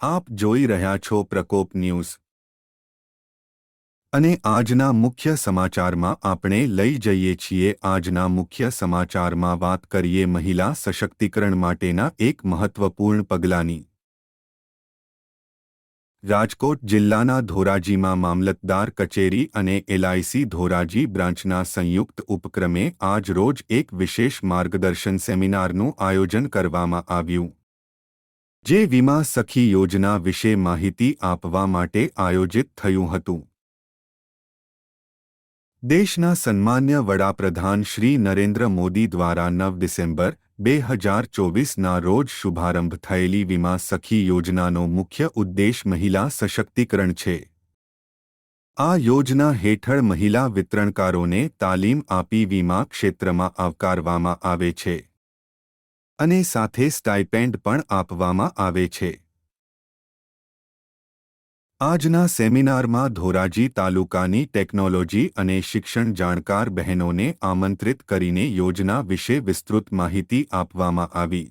આપ જોઈ રહ્યા છો પ્રકોપ ન્યૂઝ. અને આજના મુખ્ય સમાચારમાં આપણે લઈ જઈએ છીએ આજના મુખ્ય સમાચારમાં વાત કરીએ મહિલા સશક્તિકરણ માટેના એક મહત્વપૂર્ણ પગલાંની. રાજકોટ જિલ્લાના ધોરાજીમાં મામલતદાર કચેરી અને એલઆઈસી ધોરાજી બ્રાન્ચના સંયુક્ત ઉપક્રમે આજ રોજ એક વિશેષ માર્ગદર્શન સેમિનારનું આયોજન કરવામાં આવ્યું. જે વીમા સખી યોજના વિશે માહિતી આપવા માટે આયોજિત થયું હતું. દેશના સન્માન્ય વડાપ્રધાન શ્રી નરેન્દ્ર મોદી દ્વારા નવ ડિસેમ્બર, બે હજાર ચોવીસના રોજ શુભારંભ થયેલી વીમા સખી યોજનાનો મુખ્ય ઉદ્દેશ મહિલા સશક્તિકરણ છે. આ યોજના હેઠળ મહિલા વિતરણકારોને તાલીમ આપી વીમા ક્ષેત્રમાં આવકારવામાં આવે છે. અને સાથે સ્ટાઇપેન્ડ પણ આપવામાં આવે છે. આજના સેમિનારમાં ધોરાજી તાલુકાની ટેકનોલોજી અને શિક્ષણ જાણકાર બહેનોને આમંત્રિત કરીને યોજના વિશે વિસ્તૃત માહિતી આપવામાં આવી.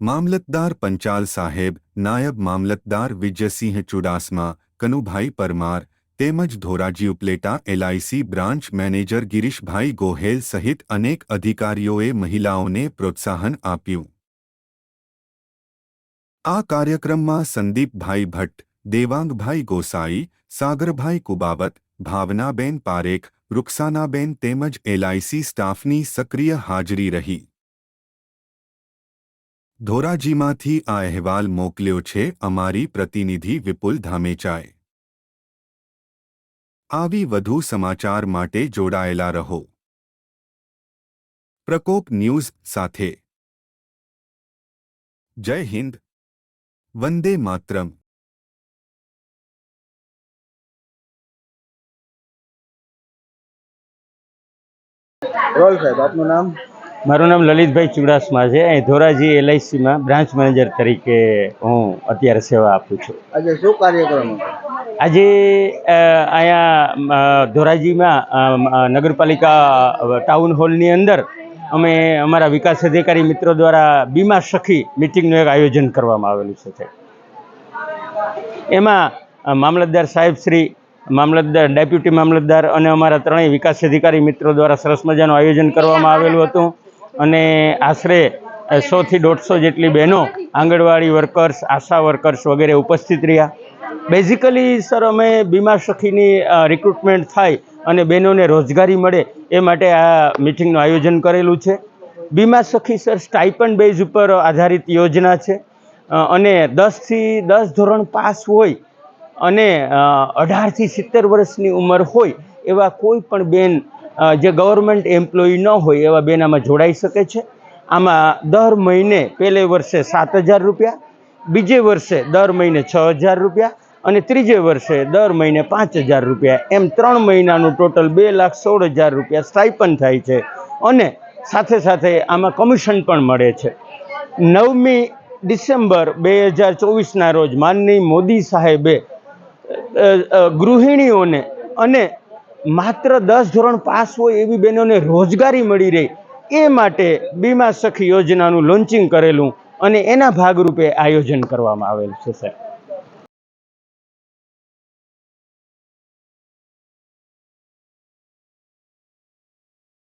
મામલતદાર પંચાલ સાહેબ, નાયબ મામલતદાર વિજયસિંહ ચુડાસમા, કનુભાઈ પરમાર તેમજ Dhoraji Upleta LIC branch manager Girishbhai Gohel સહિત અનેક અધિકારીઓએ મહિલાઓને પ્રોત્સાહન આપ્યું. આ કાર્યક્રમમાં સંદીપભાઈ ભટ્ટ, દેવાંગભાઈ ગોસાઈ, સાગરભાઈ કુબાવત, ભાવનાબેન પારેખ, રૂકસાનાબેન તેમજ એલઆઈસી સ્ટાફની સક્રિય હાજરી રહી. ધોરાજીમાંથી આ અહેવાલ મોકલ્યો છે, અમારી પ્રતિનિધિ વિપુલ ધામેચાએ. આવી વધુ સમાચાર માટે જોડાયેલા રહો. પ્રકોપ ન્યૂઝ સાથે. જય હિન્દ. વંદે માતરમ. રોલ સાહેબ આપનું નામ? મારું નામ લલિતભાઈ ચુડાસમા છે. અહીં ધોરાજી એલઆઈસીમાં બ્રાન્ચ મેનેજર તરીકે હું અત્યારે સેવા આપું છું. આજે શું કાર્યક્રમ હતો? આજે અહીંયા ધોરાજીમાં નગરપાલિકા ટાઉન હોલની અંદર અમે અમારા વિકાસ અધિકારી મિત્રો દ્વારા બીમા સખી મિટિંગનું એક આયોજન કરવામાં આવેલું છે એમાં મામલતદાર સાહેબ શ્રી, મામલતદાર, ડેપ્યુટી મામલતદાર અને અમારા ત્રણેય વિકાસ અધિકારી મિત્રો દ્વારા સરસ મજાનું આયોજન કરવામાં આવેલું હતું. અને આશરે સોથી દોઢસો જેટલી બહેનો આંગણવાડી વર્કર્સ, આશા વર્કર્સ વગેરે ઉપસ્થિત રહ્યા. બેઝિકલી સર અમે બીમા સખીની રિક્રુટમેન્ટ થાય અને બહેનોને રોજગારી મળે એ માટે આ મિટિંગનું આયોજન કરેલું છે. બીમા સખી સર સ્ટાઇપન્ડ બેઝ ઉપર આધારિત યોજના છે. અને દસથી દસ ધોરણ પાસ હોય અને અઢારથી સિત્તેર વર્ષની ઉંમર હોય એવા કોઈ પણ બેન જે ગવર્મેન્ટ એમ્પ્લોયી ન હોય એવા બેન આમાં જોડાઈ શકે છે. આમાં દર મહિને પહેલે વર્ષે સાત હજાર રૂપિયા, બીજે વર્ષે દર મહિને છ હજાર રૂપિયા અને ત્રીજે વર્ષે દર મહિને પાંચ હજાર રૂપિયા, એમ ત્રણ મહિનાનું ટોટલ બે લાખ સોળ હજાર રૂપિયા સ્ટાઇપન થાય છે. અને સાથે સાથે આમાં કમિશન પણ મળે છે. નવમી ડિસેમ્બર બે હજાર ચોવીસના રોજ માનનીય મોદી સાહેબે ગૃહિણીઓને અને માત્ર દસ ધોરણ પાસ હોય એવી બહેનોને રોજગારી મળી રહે, એ માટે બીમા સખી યોજનાનું લોન્ચિંગ કરેલું અને એના ભાગરૂપે આયોજન કરવામાં આવેલ છે, સાહેબ.